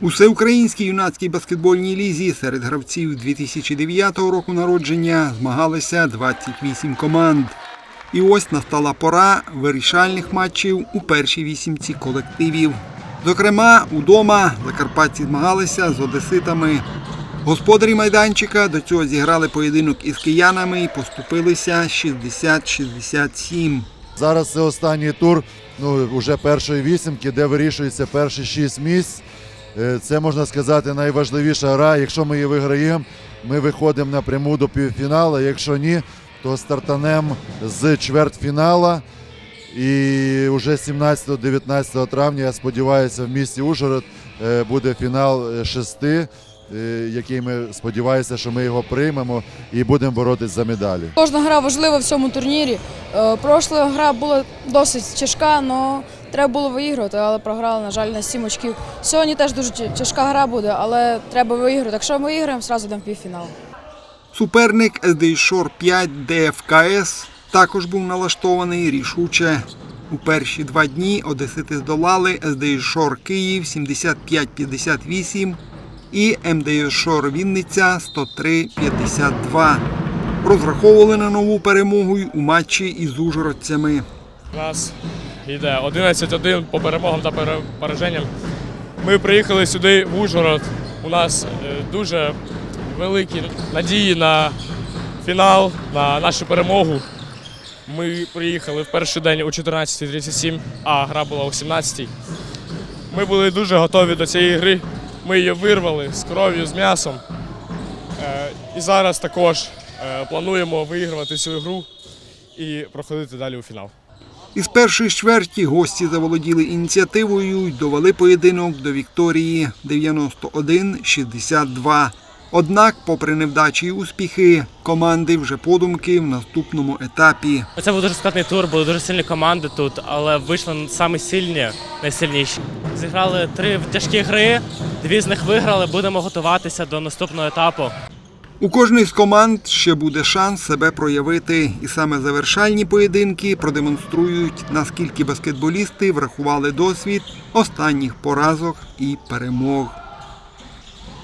У всеукраїнській юнацькій баскетбольній лізі серед гравців 2009 року народження змагалися 28 команд. І ось настала пора вирішальних матчів у першій вісімці колективів. Зокрема, удома закарпатці змагалися з одеситами. Господарі майданчика до цього зіграли поєдинок із киянами і поступилися 60-67. Зараз це останній тур ну, вже першої вісімки, де вирішується перші шість місць. Е, Це можна сказати найважливіша гра. Якщо ми її виграємо, ми виходимо напряму до півфіналу. Якщо ні, то стартанемо з чвертьфінала. І вже 17-19 травня, я сподіваюся, в місті Ужгород е, буде фінал е, шести, який ми сподіваємося, що ми його приймемо і будемо боротись за медалі. Кожна гра важлива в цьому турнірі. Прошла гра була досить тяжка, але треба було виігрувати, але програли, на жаль, на 7 очків. Сьогодні теж дуже тяжка гра буде, але треба виіграти. Якщо ми виграємо, одразу йдемо в півфінал. Суперник СДІ Шор 5 ДФКС також був налаштований рішуче. У перші два дні одесити здолали СДІ Київ 75-58 і МДС Шор Вінниця 103-52. Розраховували на нову перемогу й у матчі із ужгородцями. У нас йде 11-1 по перемогам та пораженням. Ми приїхали сюди в Ужгород. У нас е, дуже великі надії на фінал, на нашу перемогу. Ми приїхали в перший день о 14.37, а гра була о 17.00. Ми були дуже готові до цієї гри. Ми її вирвали з кров'ю, з м'ясом. Е, І зараз також е, плануємо виігрувати цю гру і проходити далі у фінал. Із першої чверті гості заволоділи ініціативою й довели поєдинок до Вікторії 91-62. Однак, попри невдачі й успіхи, команди вже подумки в наступному етапі. Це був дуже складний тур, були дуже сильні команди тут, але вийшли самі сильні, найсильніші. Зіграли три тяжкі гри, дві з них виграли. Будемо готуватися до наступного етапу. У кожної з команд ще буде шанс себе проявити, і саме завершальні поєдинки продемонструють, наскільки баскетболісти врахували досвід останніх поразок і перемог.